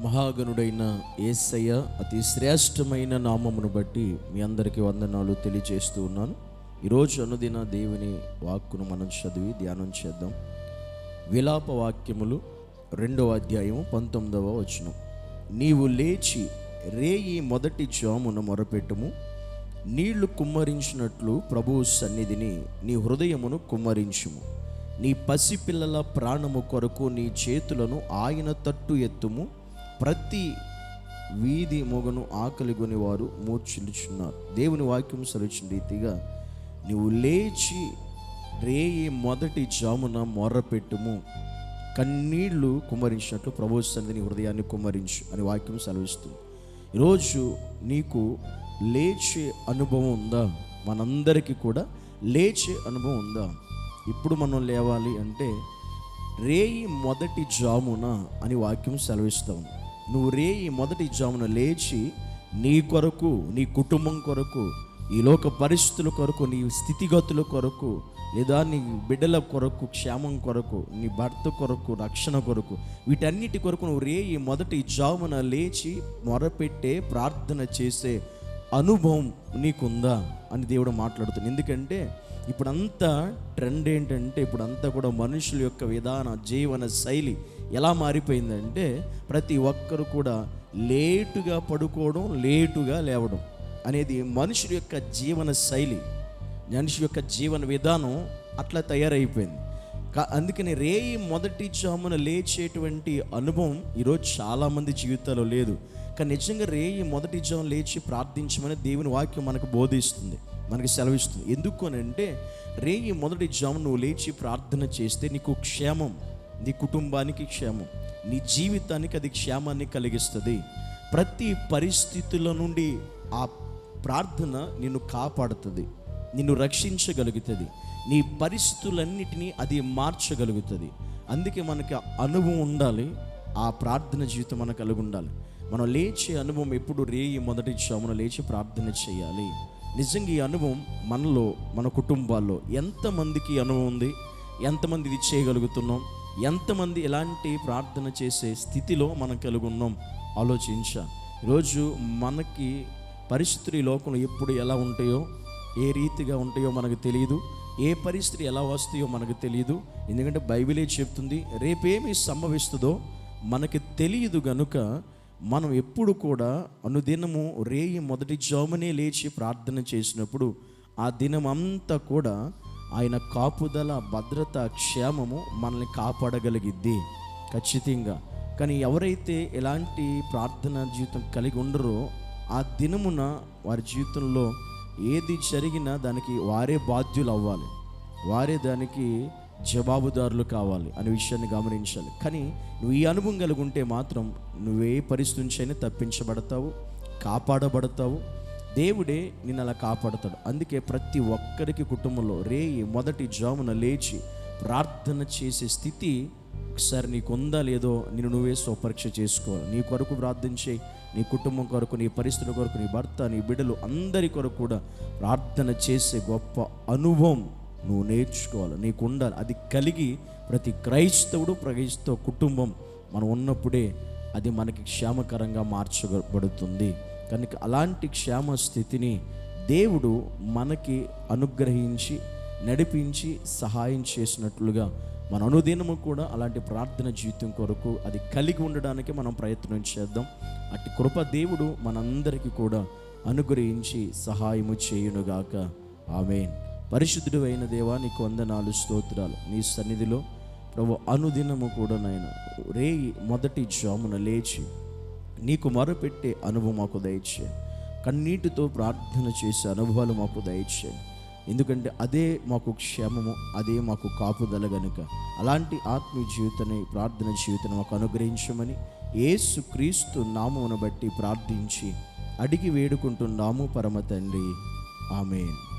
మహాగణుడైన యేసయ్య అతి శ్రేష్టమైన నామమును బట్టి మీ అందరికీ వందనాలు తెలియజేస్తూ ఉన్నాను. ఈరోజు అనుదిన దేవుని వాక్కును మనం చదివి ధ్యానం చేద్దాం. విలాప వాక్యములు రెండవ అధ్యాయం పంతొమ్మిదవ వచనం. నీవు లేచి రేయి మొదటి జామున మొరపెట్టుము. నీళ్ళు కుమ్మరించినట్లు ప్రభువు సన్నిధిని నీ హృదయమును కుమ్మరించుము. నీ పసిపిల్లల ప్రాణము కొరకు నీ చేతులను ఆయన తట్టు ఎత్తుము. ప్రతి వీధి మొగను ఆకలి కొని వారు మూర్చిల్చున్నారు దేవుని వాక్యం సరిచిన రీతిగా నువ్వు లేచి రేయి మొదటి జామున మొర్రపెట్టుము కన్నీళ్ళు కుమ్మరించినట్లు ప్రభు నీ హృదయాన్ని కుమ్మరించు అని వాక్యం సెలవిస్తుంది. ఈరోజు నీకు లేచే అనుభవం ఉందా? మనందరికీ కూడా లేచే అనుభవం ఉందా? ఇప్పుడు మనం లేవాలి అంటే రేయి మొదటి జామున అని వాక్యం సెలవిస్తాం నువ్వు రేయి మొదటి జామున లేచి నీ కొరకు నీ కుటుంబం కొరకు ఈ లోక పరిస్థితుల కొరకు నీ స్థితిగతుల కొరకు లేదా నీ బిడ్డల కొరకు క్షేమం కొరకు నీ భర్త కొరకు రక్షణ కొరకు వీటన్నిటి కొరకు నువ్వు ఈ మొదటి జామున లేచి మొరపెట్టే ప్రార్థన చేసే అనుభవం నీకుందా అని దేవుడు మాట్లాడుతుంది. ఎందుకంటే ఇప్పుడంతా ట్రెండ్ ఏంటంటే ఇప్పుడంతా కూడా మనుషుల యొక్క విధాన జీవన శైలి ఎలా మారిపోయిందంటే ప్రతి ఒక్కరు కూడా లేటుగా పడుకోవడం లేటుగా లేవడం అనేది మనుషుల యొక్క జీవన శైలి మనిషి యొక్క జీవన విధానం అట్లా తయారైపోయింది. కా అందుకని రేయి మొదటి జామున లేచేటువంటి అనుభవం ఈరోజు చాలామంది జీవితాల్లో లేదు. కానీ నిజంగా రేయి మొదటి జామున లేచి ప్రార్థించమని దేవుని వాక్యం మనకు బోధిస్తుంది మనకి సెలవిస్తుంది. ఎందుకు అని అంటే రేయి మొదటి జామున నువ్వు లేచి ప్రార్థన చేస్తే నీకు క్షేమం నీ కుటుంబానికి క్షేమం నీ జీవితానికి అది క్షేమాన్ని కలిగిస్తుంది. ప్రతి పరిస్థితుల నుండి ఆ ప్రార్థన నిన్ను కాపాడుతుంది నిన్ను రక్షించగలుగుతుంది నీ పరిస్థితులన్నిటినీ అది మార్చగలుగుతుంది. అందుకే మనకి అనుభవం ఉండాలి ఆ ప్రార్థన జీవితం మనకు కలిగి ఉండాలి మనం లేచే అనుభవం ఎప్పుడు రేయి మొదటి జామున లేచి ప్రార్థన చేయాలి. నిజంగా ఈ అనుభవం మనలో మన కుటుంబాల్లో ఎంతమందికి అనుభవం ఉంది? ఎంతమంది ఇది చేయగలుగుతున్నాం? ఎంతమంది ఎలాంటి ప్రార్థన చేసే స్థితిలో మనం కలిగి ఉన్నాం ఆలోచించా. ఈరోజు మనకి పరిస్థితులు ఈ లోకంలో ఎప్పుడు ఎలా ఉంటాయో ఏ రీతిగా ఉంటాయో మనకు తెలియదు ఏ పరిస్థితి ఎలా వస్తాయో మనకు తెలియదు ఎందుకంటే బైబిలే చెప్తుంది రేపేమి సంభవిస్తుందో మనకి తెలియదు గనుక మనం ఎప్పుడు కూడా అనుదినము రేయి మొదటి జామునే లేచి ప్రార్థన చేసినప్పుడు ఆ దినం అంతా కూడా ఆయన కాపుదల భద్రత క్షేమము మనల్ని కాపాడగలిగిద్ది. ఖచ్చితంగా. కానీ ఎవరైతే ఎలాంటి ప్రార్థన జీవితం కలిగి ఉండరో ఆ దినమున వారి జీవితంలో ఏది జరిగినా దానికి వారే బాధ్యులు అవ్వాలి. వారే దానికి జవాబుదారులు కావాలి అనే విషయాన్ని గమనించాలి. కానీ నువ్వు ఈ అనుభవం కలిగి ఉంటే మాత్రం నువ్వే పరిస్థితి నుంచి అయినా తప్పించబడతావు కాపాడబడతావు. దేవుడే నిన్ను అలా కాపాడుతాడు. అందుకే ప్రతి ఒక్కరికి కుటుంబంలో రేయి మొదటి జామున లేచి ప్రార్థన చేసే స్థితి ఒకసారి నీకు ఉందా లేదో నేను నువ్వే స్వపరీక్ష చేసుకోవాలి. నీ కొరకు ప్రార్థించే నీ కుటుంబం కొరకు నీ పరిస్థితుల కొరకు నీ భర్త నీ బిడ్డలు అందరి కొరకు కూడా ప్రార్థన చేసే గొప్ప అనుభవం నువ్వు నేర్చుకోవాలి. నీకు ఉండాలి అది కలిగి ప్రతి క్రైస్తవుడు క్రైస్తవ కుటుంబం మనం ఉన్నప్పుడే అది మనకి క్షేమకరంగా మార్చబడుతుంది. కనుక అలాంటి క్షేమ స్థితిని దేవుడు మనకి అనుగ్రహించి నడిపించి సహాయం చేసినట్లుగా మన అనుదినము కూడా అలాంటి ప్రార్థన జీవితం కొరకు అది కలిగి ఉండడానికి మనం ప్రయత్నం చేద్దాం. అట్టి కృప దేవుడు మనందరికీ కూడా అనుగ్రహించి సహాయము చేయునుగాక. ఆమె పరిశుద్ధుడు అయిన దేవా నీకు వందనాలు స్తోత్రాలు. నీ సన్నిధిలో ప్రభు అనుదినము కూడా నాయన రే మొదటి జామున లేచి నీకు మొరపెట్టే అనుభవం మాకు దయచే. కన్నీటితో ప్రార్థన చేసే అనుభవాలు మాకు దయచేయి ఎందుకంటే అదే మాకు క్షేమము అదే మాకు కాపుదల గనుక. అలాంటి ఆత్మీయ జీవితాన్ని ప్రార్థన జీవితాన్ని మాకు అనుగ్రహించమని ఏసు క్రీస్తు నామమును బట్టి ప్రార్థించి అడిగి వేడుకుంటున్నాము పరమ తండ్రి. ఆమెన్.